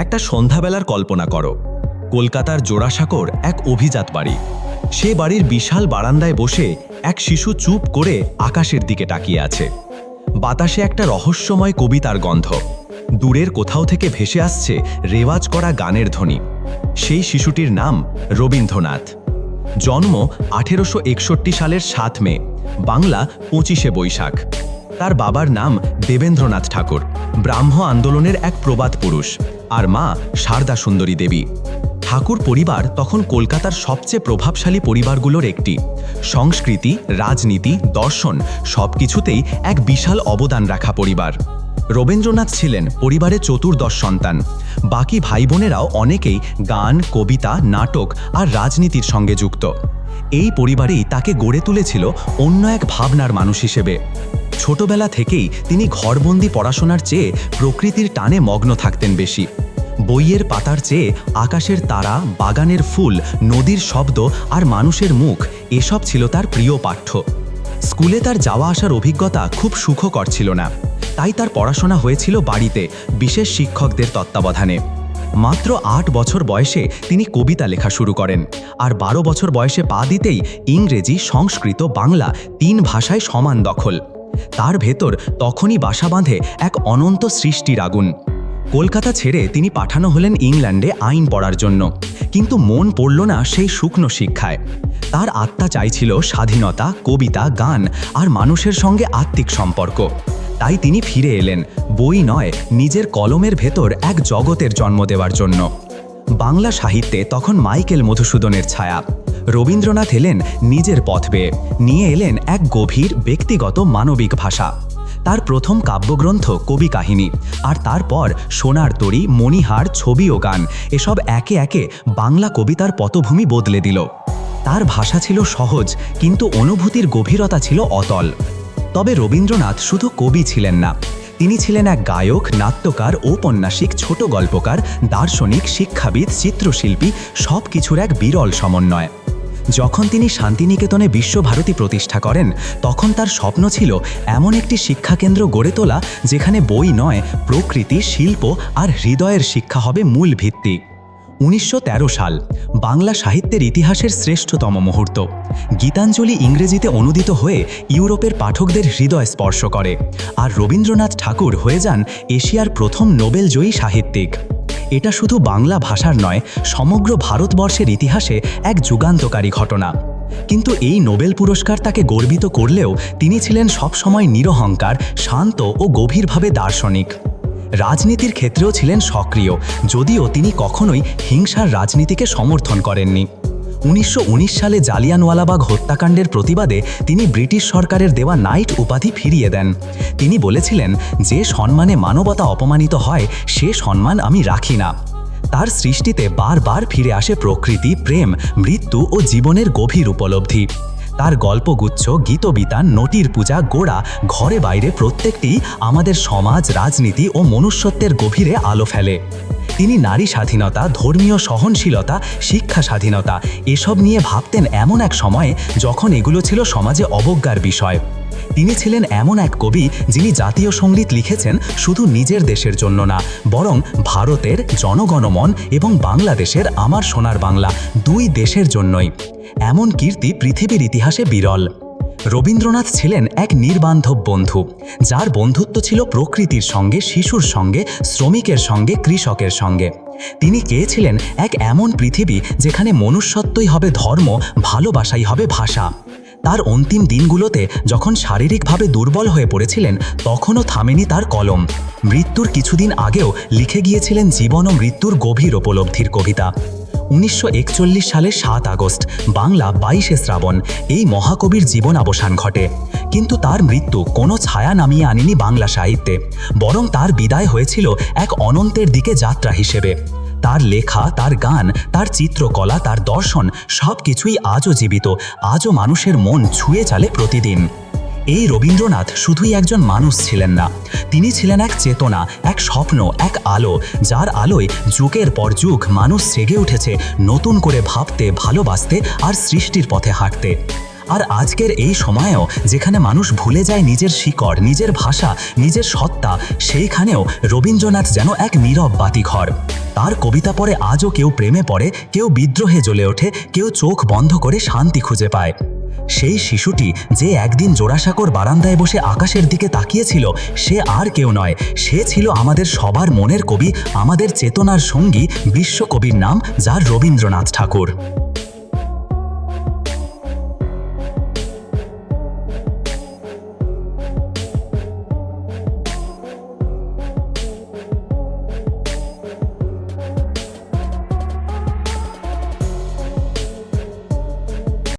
একটা সন্ধ্যাবেলার কল্পনা করো। কলকাতার জোড়াসাঁকোর এক অভিজাত বাড়ি। সে বাড়ির বিশাল বারান্দায় বসে এক শিশু চুপ করে আকাশের দিকে তাকিয়ে আছে। বাতাসে একটা রহস্যময় কবিতার গন্ধ। দূরের কোথাও থেকে ভেসে আসছে রেওয়াজ করা গানের ধ্বনি। সেই শিশুটির নাম রবীন্দ্রনাথ। জন্ম আঠেরোশো একষট্টি সালের সাত মে, বাংলা পঁচিশে বৈশাখ। তার বাবার নাম দেবেন্দ্রনাথ ঠাকুর। ব্রাহ্ম আন্দোলনের এক প্রবাদ পুরুষ আর মা সারদা সুন্দরী দেবী। ঠাকুর পরিবার তখন কলকাতার সবচেয়ে প্রভাবশালী পরিবারগুলোর একটি। সংস্কৃতি, রাজনীতি, দর্শন সবকিছুতেই এক বিশাল অবদান রাখা পরিবার। রবীন্দ্রনাথ ছিলেন পরিবারের চতুর্দশ সন্তান। বাকি ভাই বোনেরাও অনেকেই গান, কবিতা, নাটক আর রাজনীতির সঙ্গে যুক্ত। এই পরিবারেই তাকে গড়ে তুলেছিল অন্য এক ভাবনার মানুষ হিসেবে। ছোটবেলা থেকেই তিনি ঘরবন্দি পড়াশোনার চেয়ে প্রকৃতির টানে মগ্ন থাকতেন বেশি। বইয়ের পাতার চেয়ে আকাশের তারা, বাগানের ফুল, নদীর শব্দ আর মানুষের মুখ, এসব ছিল তার প্রিয় পাঠ্য। স্কুলে তার যাওয়া আসার অভিজ্ঞতা খুব সুখকর ছিল না। তাই তার পড়াশোনা হয়েছিল বাড়িতে, বিশেষ শিক্ষকদের তত্ত্বাবধানে। মাত্র আট বছর বয়সে তিনি কবিতা লেখা শুরু করেন। আর বারো বছর বয়সে পা দিতেই ইংরেজি, সংস্কৃত, বাংলা তিন ভাষায় সমান দখল। তার ভেতর তখনই বাসা বাঁধে এক অনন্ত সৃষ্টির আগুন। কলকাতা ছেড়ে তিনি পাঠানো হলেন ইংল্যান্ডে আইন পড়ার জন্য। কিন্তু মন পড়ল না সেই শুকনো শিক্ষায়। তার আত্মা চাইছিল স্বাধীনতা, কবিতা, গান আর মানুষের সঙ্গে আত্মিক সম্পর্ক। তাই তিনি ফিরে এলেন। বই নয়, নিজের কলমের ভেতর এক জগতের জন্ম দেওয়ার জন্য। বাংলা সাহিত্যে তখন মাইকেল মধুসূদনের ছায়া। রবীন্দ্রনাথ এলেন নিজের পথ বেয়ে। নিয়ে এলেন এক গভীর, ব্যক্তিগত, মানবিক ভাষা। তার প্রথম কাব্যগ্রন্থ কবি কাহিনী। আর তারপর সোনার তরী, মণিহার, ছবি ও গান, এসব একে একে বাংলা কবিতার পটভূমি বদলে দিল। তার ভাষা ছিল সহজ, কিন্তু অনুভূতির গভীরতা ছিল অতল। তবে রবীন্দ্রনাথ শুধু কবি ছিলেন না। তিনি ছিলেন এক গায়ক, নাট্যকার, ঔপন্যাসিক, ছোট গল্পকার, দার্শনিক, শিক্ষাবিদ, চিত্রশিল্পী সব কিছুর এক বিরল সমন্বয়। যখন তিনি শান্তিনিকেতনে বিশ্বভারতী প্রতিষ্ঠা করেন, তখন তার স্বপ্ন ছিল এমন একটি শিক্ষাকেন্দ্র গড়ে তোলা, যেখানে বই নয়, প্রকৃতি, শিল্প আর হৃদয়ের শিক্ষা হবে মূল ভিত্তি। উনিশশো তেরো সাল, বাংলা সাহিত্যের ইতিহাসের শ্রেষ্ঠতম মুহূর্ত। গীতাঞ্জলি ইংরেজিতে অনুদিত হয়ে ইউরোপের পাঠকদের হৃদয় স্পর্শ করে। আর রবীন্দ্রনাথ ঠাকুর হয়ে যান এশিয়ার প্রথম নোবেলজয়ী সাহিত্যিক। এটা শুধু বাংলা ভাষার নয়, সমগ্র ভারতবর্ষের ইতিহাসে এক যুগান্তকারী ঘটনা। কিন্তু এই নোবেল পুরস্কার তাকে গর্বিত করলেও তিনি ছিলেন সবসময় নিরহংকার, শান্ত ও গভীরভাবে দার্শনিক। রাজনীতির ক্ষেত্রেও ছিলেন সক্রিয়, যদিও তিনি কখনোই হিংসার রাজনীতিকে সমর্থন করেননি। উনিশশো উনিশ সালে জালিয়ানওয়ালাবাগ হত্যাকাণ্ডের প্রতিবাদে তিনি ব্রিটিশ সরকারের দেওয়া নাইট উপাধি ফিরিয়ে দেন। তিনি বলেছিলেন, যে সম্মানে মানবতা অপমানিত হয়, সে সম্মান আমি রাখি না। তার সৃষ্টিতে বারবার ফিরে আসে প্রকৃতি, প্রেম, মৃত্যু ও জীবনের গভীর উপলব্ধি। তার গল্পগুচ্ছ গীতবিতান নটির পূজা, গোড়া, ঘরে বাইরে প্রত্যেকটি আমাদের সমাজ, রাজনীতি ও মনুষ্যত্বের গভীরে আলো ফেলে। তিনি নারী স্বাধীনতা, ধর্মীয় সহনশীলতা, শিক্ষা স্বাধীনতা, এসব নিয়ে ভাবতেন এমন এক সময়ে যখন এগুলো ছিল সমাজে অবজ্ঞার বিষয়। তিনি ছিলেন এমন এক কবি যিনি জাতীয় সংগীত লিখেছেন শুধু নিজের দেশের জন্য না, বরং ভারতের জনগণমন এবং বাংলাদেশের আমার সোনার বাংলা দুই দেশের জন্যই। এমন কীর্তি পৃথিবীর ইতিহাসে বিরল। রবীন্দ্রনাথ ছিলেন এক নির্বান্ধব বন্ধু, যার বন্ধুত্ব ছিল প্রকৃতির সঙ্গে, শিশুর সঙ্গে, শ্রমিকের সঙ্গে, কৃষকের সঙ্গে। তিনি চেয়েছিলেন এক এমন পৃথিবী যেখানে মনুষ্যত্বই হবে ধর্ম, ভালোবাসাই হবে ভাষা। তার অন্তিম দিনগুলোতে যখন শারীরিকভাবে দুর্বল হয়ে পড়েছিলেন, তখনও থামেনি তার কলম। মৃত্যুর কিছুদিন আগেও লিখে গিয়েছিলেন জীবন ও মৃত্যুর গভীর উপলব্ধির কবিতা। উনিশশো সালের সাত আগস্ট, বাংলা বাইশে শ্রাবণ, এই মহাকবির জীবন অবসান ঘটে। কিন্তু তার মৃত্যু কোনো ছায়া নামিয়ে আনেনি বাংলা সাহিত্যে। বরং তার বিদায় হয়েছিল এক অনন্তের দিকে যাত্রা হিসেবে। তার লেখা, তার গান, তার চিত্রকলা, তার দর্শন সব কিছুই আজও জীবিত, আজও মানুষের মন ছুঁয়ে চালে প্রতিদিন। এই রবীন্দ্রনাথ শুধুই একজন মানুষ ছিলেন না। তিনি ছিলেন এক চেতনা, এক স্বপ্ন, এক আলো, যার আলোয় যুগের পর যুগ মানুষ জেগে উঠেছে নতুন করে ভাবতে, ভালোবাসতে আর সৃষ্টির পথে হাঁটতে। আর আজকের এই সময়েও যেখানে মানুষ ভুলে যায় নিজের শিকড়, নিজের ভাষা, নিজের সত্তা, সেইখানেও রবীন্দ্রনাথ যেন এক নীরব বাতিঘর। তার কবিতা পড়ে আজও কেউ প্রেমে পড়ে, কেউ বিদ্রোহে জ্বলে ওঠে, কেউ চোখ বন্ধ করে শান্তি খুঁজে পায়। সেই শিশুটি যে একদিন জোড়াসাঁকোর বারান্দায় বসে আকাশের দিকে তাকিয়েছিল, সে আর কেউ নয়। সে ছিল আমাদের সবার মনের কবি, আমাদের চেতনার সঙ্গী বিশ্বকবির নাম, যার রবীন্দ্রনাথ ঠাকুর।